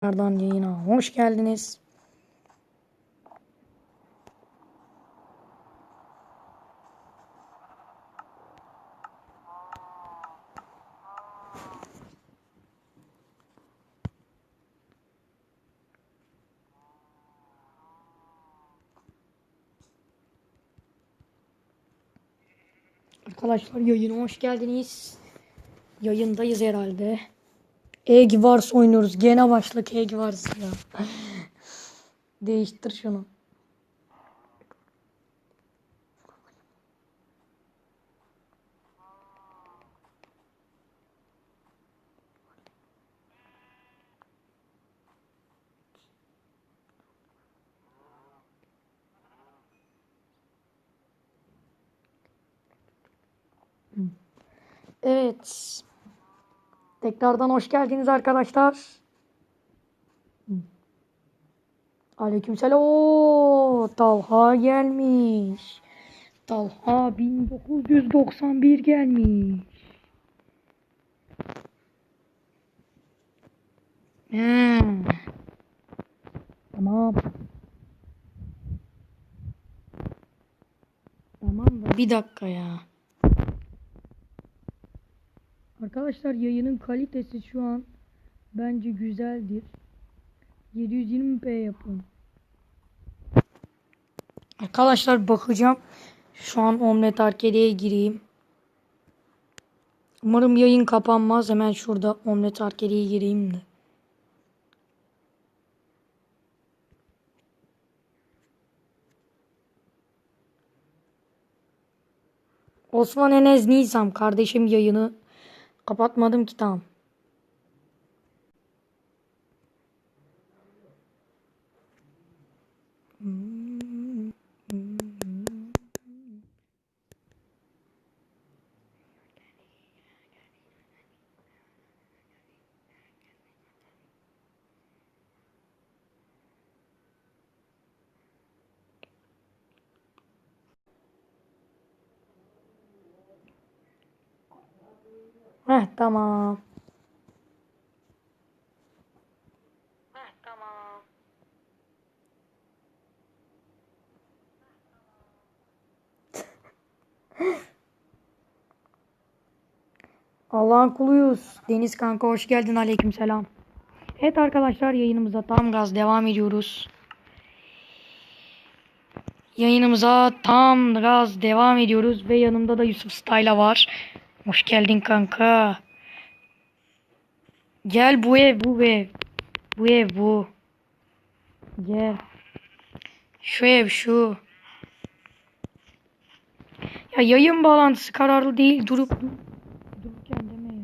Tekrardan yayına hoş geldiniz. Arkadaşlar yayına hoş geldiniz. Yayındayız herhalde. Egg Wars oynuyoruz. Gene başlık Egg Wars ya. Değiştir şunu. Evet. Tekrardan hoş geldiniz arkadaşlar. Aleykümselam. Oo, Talha gelmiş. Talha 1991 gelmiş. He. Tamam. Tamam da bir dakika ya. Arkadaşlar yayının kalitesi şu an bence güzeldir. 720p yapın. Arkadaşlar bakacağım. Şu an Omlet Arcade'ye gireyim. Umarım yayın kapanmaz. Hemen şurada Omlet Arcade'ye gireyim de. Osman Enes Nizam kardeşim yayını kapatmadım ki tamam. Heh tamam. Allah'ın kuluyuz. Deniz kanka hoş geldin. Aleykümselam. Evet arkadaşlar yayınımıza tam gaz devam ediyoruz. Yayınımıza tam gaz devam ediyoruz ve yanımda da Yusuf Styla var. Hoş geldin kanka. Gel bu ev bu ev. Bu ev bu. Gel. Şu ev şu. Ya yayın bağlantısı kararlı değil durup dururken deme ya.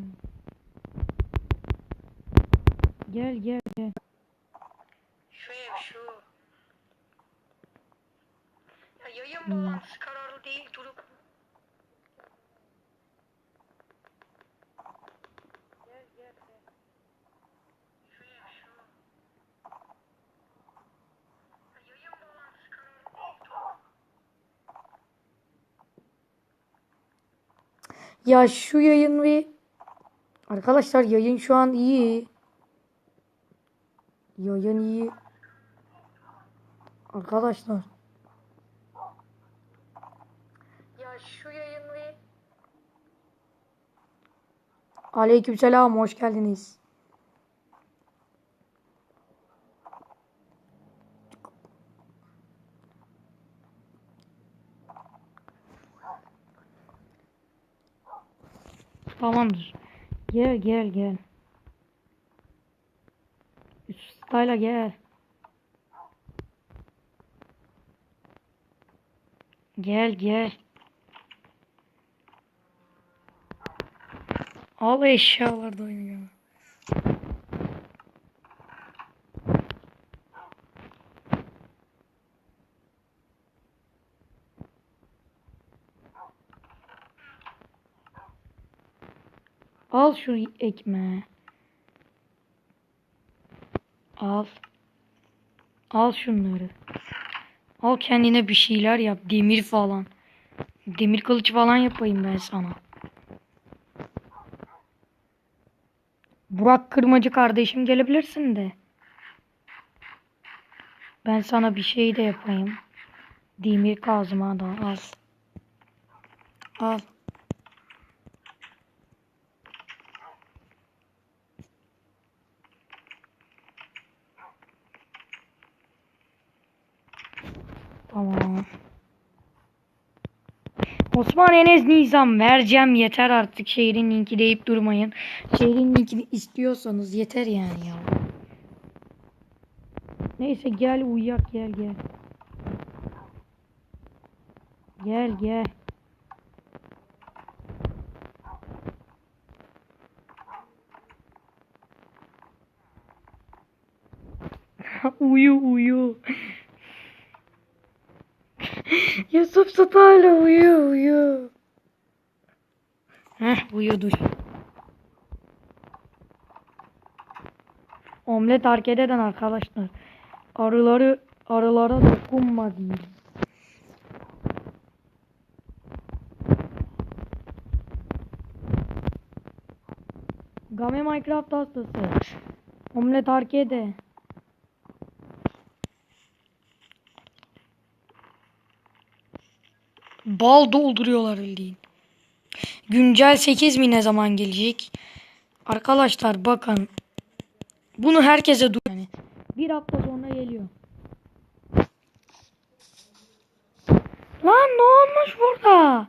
Gel gel gel. Şu ev şu. Ya yayın bağlantısı kararlı Ya şu yayın bir Arkadaşlar yayın şu an iyi. Yayın iyi. Arkadaşlar. Aleykümselam hoş geldiniz. Tamamdır. Gel gel gel. Style'a gel. Gel gel. Al eşyalar da oynuyor. Al şu ekmeği. Al. Al şunları. Al kendine bir şeyler yap. Demir falan. Demir kılıç falan yapayım ben sana. Burak Kırmacı kardeşim gelebilirsin de. Ben sana bir şey de yapayım. Demir kazma da al. Al. Tamam. Osman Enes Nizam vereceğim yeter artık şehrin linki deyip durmayın. Şehrin linkini istiyorsanız yeter yani ya. Neyse gel uyuyak gel gel. Gel gel. uyu uyu. Yusuf Satar'la uyu uyu. Heh uyudu. Omlet hareket eden arkadaşlar. Arıları arılara dokunma diye. Game Minecraft hastası. Omlet hareket de. Bal dolduruyorlar bildiğin. Güncel 8 mi ne zaman gelecek? Arkadaşlar bakın. Bunu herkese du yani. Bir hafta sonra geliyor. Lan ne olmuş burada?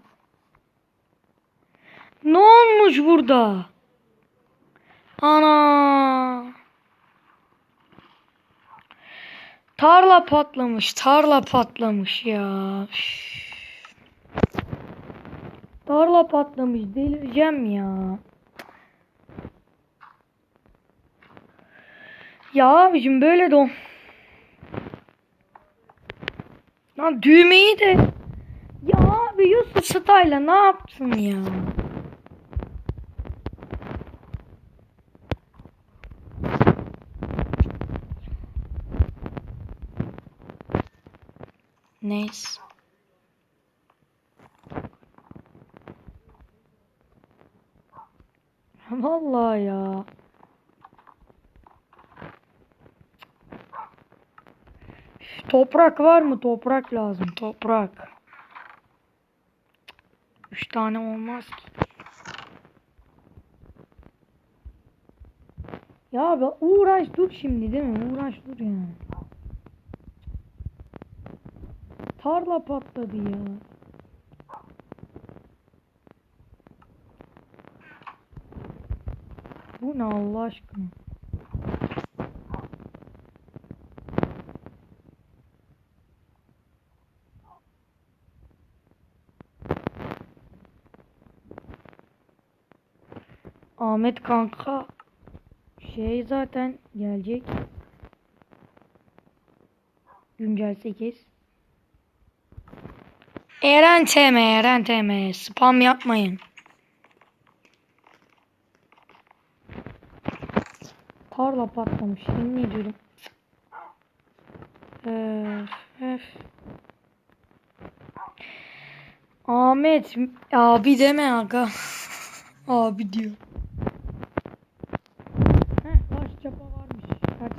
Ne olmuş burada? Ana. Tarla patlamış, tarla patlamış ya. Üf. Tarla patlamış, delireceğim ya. Ya abicim böyle o- Lan düğmeyi de Ya abi Yusuf Stayla ne yaptın ya? Neyse. Vallahi ya. Toprak var mı? Toprak lazım. Toprak. Üç tane olmaz ki. Ya be uğraş dur şimdi değil mi? Uğraş dur yani. Tarla patladı ya. Bu ne Allah aşkına? Ahmet kanka şey zaten gelecek. Güncel 8. Eren TM, Eren TM. Spam yapmayın. Tarla patlamış. Yemin ediyorum. Öf, öf. Ahmet abi deme aga. abi diyor. Heh, taş çapa varmış. Kaç.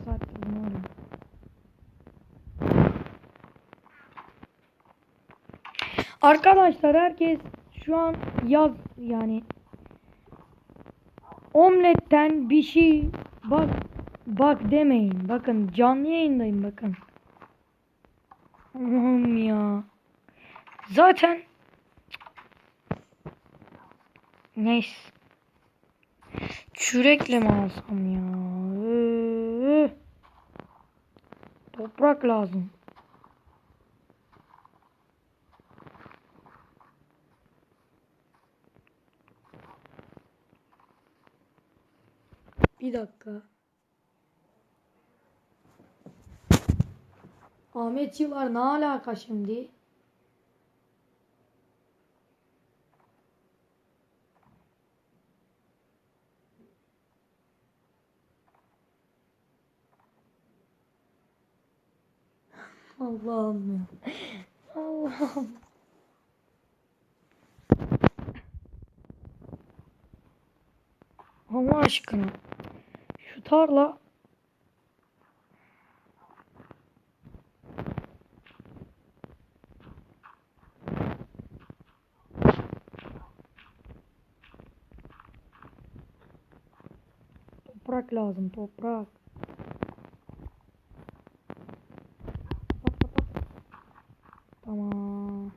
Arkadaşlar herkes şu an yaz yani omletten bir şey bak bak demeyin. Bakın canlı yayındayım bakın. Allah'ım ya. Zaten neyse. Çürekle mi alsam ya? Üf. Toprak lazım. Bir dakika. Ahmet Yılar ne alaka şimdi? Allah'ım ya. Allah'ım. Allah aşkına. Şu tarla Toprak lazım toprak. Tamam.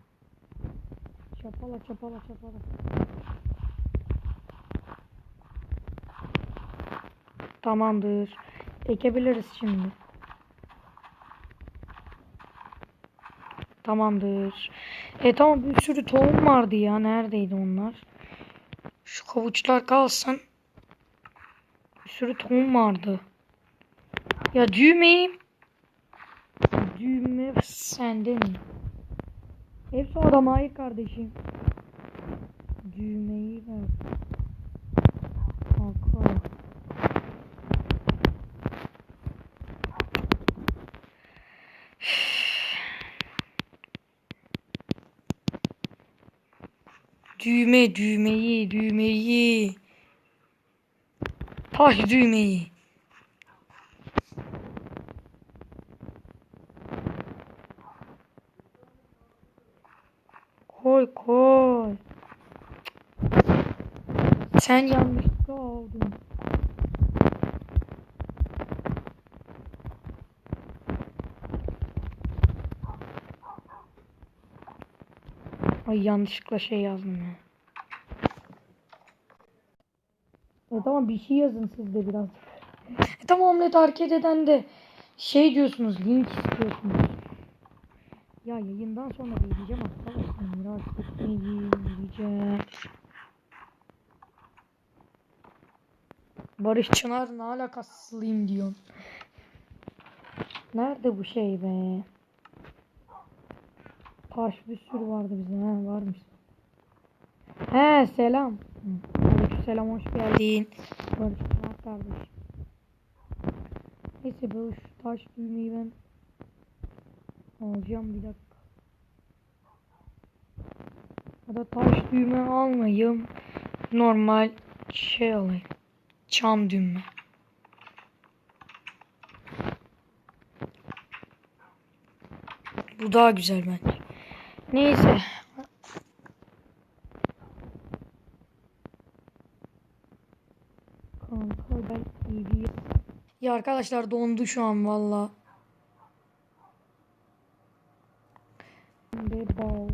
Çapala çapala çapala. Tamamdır. Ekebiliriz şimdi. Tamamdır. E tamam bir sürü tohum vardı ya. Neredeydi onlar? Şu kavuçlar kalsın. Bir sürü tohum vardı. Ya düğmeyi düğme sende mi? Hepsi adama hayır kardeşim. Düğmeyi ver. Kanka. Düğme düğmeyi düğmeyi. Taş düğmeyi. Koy koy. Sen yanlışlıkla Ay yanlışlıkla şey yazdım ya. E tamam bir şey yazın siz de biraz. E tamam omlet hareket eden de şey diyorsunuz link istiyorsunuz. Ya yayından sonra vereceğim arkadaşlar. Merak etmeyin vereceğim. Barış Çınar ne alakasızlıyım diyor. Nerede bu şey be? Taş bir sürü vardı bizde. He varmış. He selam. Selam hoş geldin. Barış kardeş. Neyse bu taş düğmeyi ben alacağım bir dakika. Ya da taş düğme almayayım. Normal şey alayım. Çam düğme. Bu daha güzel bence. Neyse. Kanka ben iyi Ya arkadaşlar dondu şu an valla. Ve bal.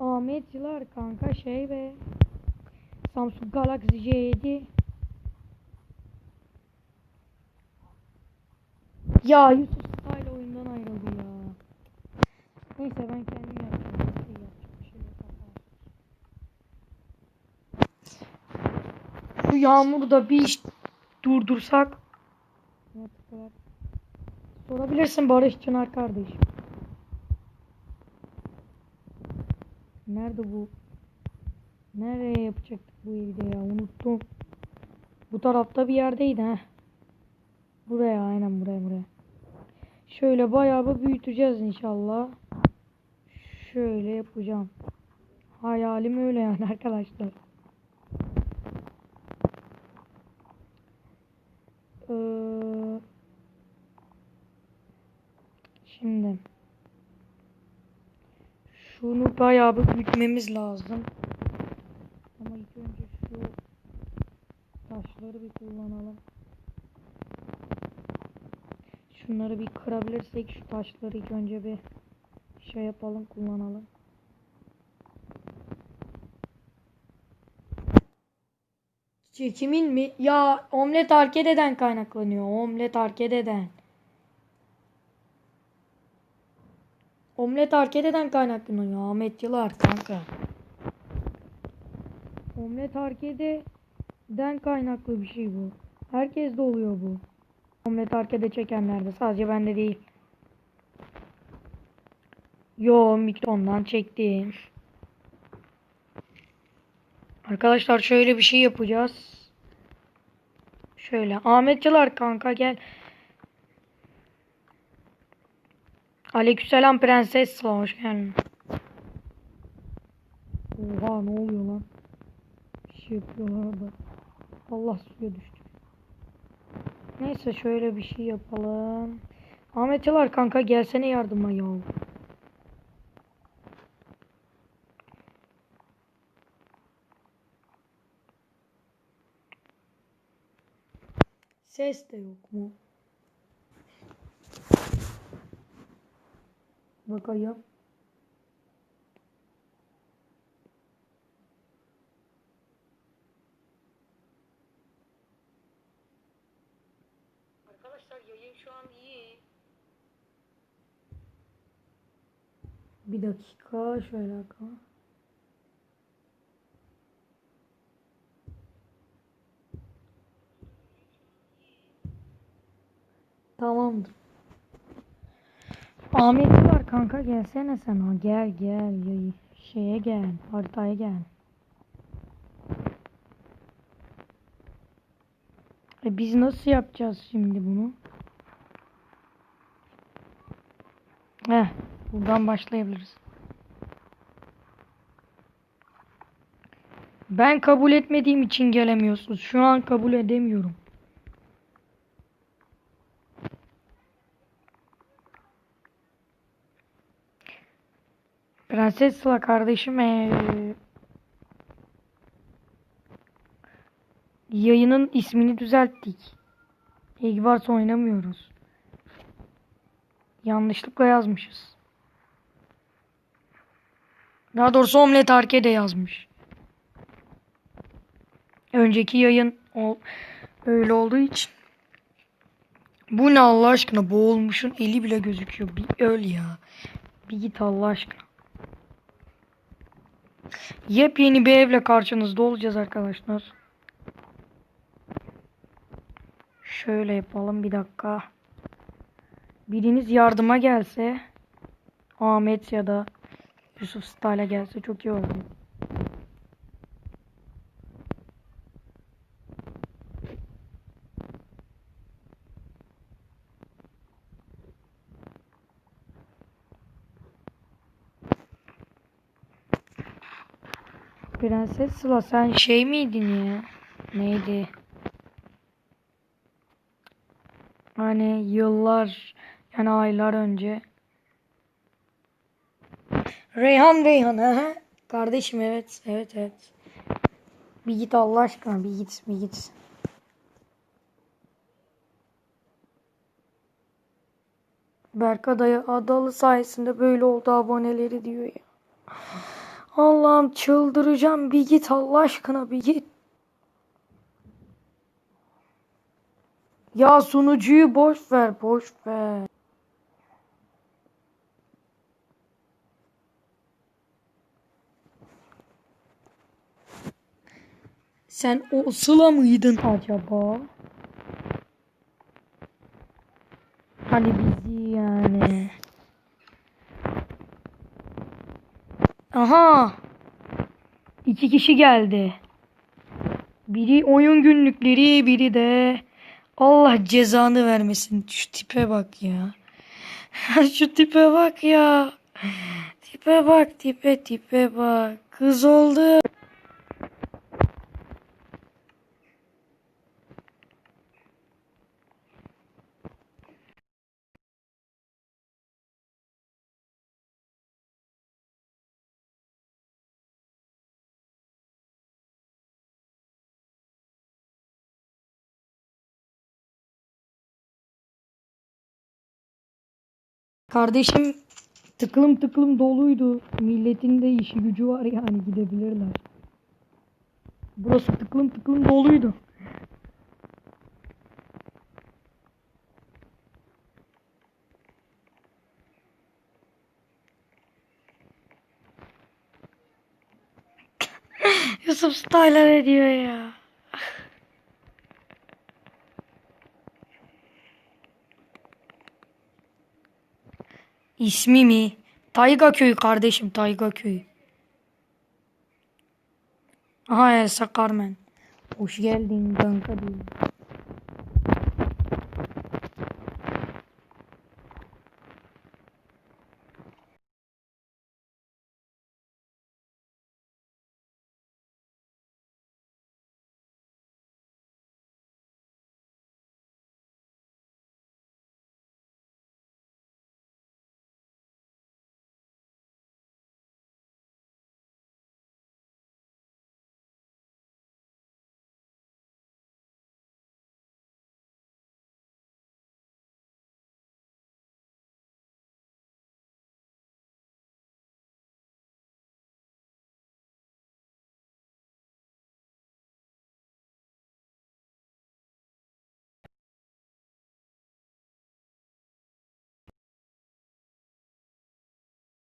Ahmetçiler kanka şey be. Samsung Galaxy J7. Ya Yusuf Style oyundan ayrıldı ya. Neyse ben kendim yapacağım. Şu yağmuru da bir iş durdursak. Sorabilirsin Barış Çınar kardeşim. Nerede bu? Nereye yapacaktık bu evde ya? Unuttum. Bu tarafta bir yerdeydi ha. Buraya aynen buraya buraya. Şöyle bayağı bir büyüteceğiz inşallah. Şöyle yapacağım. Hayalim öyle yani arkadaşlar. Ee, şimdi şunu bayağı bir büyütmemiz lazım. Ama ilk önce şu taşları bir kullanalım. Şunları bir kırabilirsek şu taşları ilk önce bir şey yapalım kullanalım. Çekimin mi? Ya omlet hareket eden kaynaklanıyor. Omlet hareket eden. Omlet hareket eden kaynaklanıyor. Ahmet Yılar kanka. Omlet hareket eden kaynaklı bir şey bu. Herkes de oluyor bu. Omlet arkada çekenlerde sadece bende değil. Yo mikrondan çektim. Arkadaşlar şöyle bir şey yapacağız. Şöyle Ahmetçiler kanka gel. Aleykümselam prenses hoş geldin. Oha ne oluyor lan? Bir şey yapıyorlar da. Allah suya düştü. Neyse şöyle bir şey yapalım. Ahmet Çalar kanka gelsene yardıma ya. Ses de yok mu? Bakayım. Arkadaşlar yayın şu an iyi. Bir dakika şöyle bakalım. Tamamdır. Ahmet var kanka gelsene sen ha gel gel şeye gel haritaya gel. E biz nasıl yapacağız şimdi bunu? Heh buradan başlayabiliriz. Ben kabul etmediğim için gelemiyorsunuz. Şu an kabul edemiyorum. Prenses Sıla kardeşim eee, yayının ismini düzelttik. Eggwars oynamıyoruz. Yanlışlıkla yazmışız. Daha doğrusu Omlet Arcade yazmış. Önceki yayın öyle olduğu için. Bu ne Allah aşkına boğulmuşun eli bile gözüküyor. Bir öl ya. Bir git Allah aşkına. Yepyeni bir evle karşınızda olacağız arkadaşlar. Şöyle yapalım bir dakika. Biriniz yardıma gelse Ahmet ya da Yusuf Style gelse çok iyi olur. Prenses Sıla sen şey miydin ya? Neydi? Hani yıllar yani aylar önce. Reyhan Reyhan ha? Kardeşim evet evet evet. Bir git Allah aşkına bir git bir git. Berka dayı Adalı sayesinde böyle oldu aboneleri diyor ya. Allah'ım çıldıracağım. Bir git Allah aşkına bir git. Ya sunucuyu boş ver, boş ver. Sen o Sıla mıydın acaba? Hani bizi yani. Aha. İki kişi geldi. Biri oyun günlükleri, biri de Allah cezanı vermesin. Şu tipe bak ya. Şu tipe bak ya. Tipe bak, tipe tipe bak. Kız oldu. Kardeşim tıklım tıklım doluydu. Milletin de işi gücü var yani gidebilirler. Burası tıklım tıklım doluydu. Yusuf Styler ne diyor ya? İsmi mi? Tayga Köyü kardeşim Tayga Köyü. Aha Elsa Carmen. Hoş geldin kanka diyor.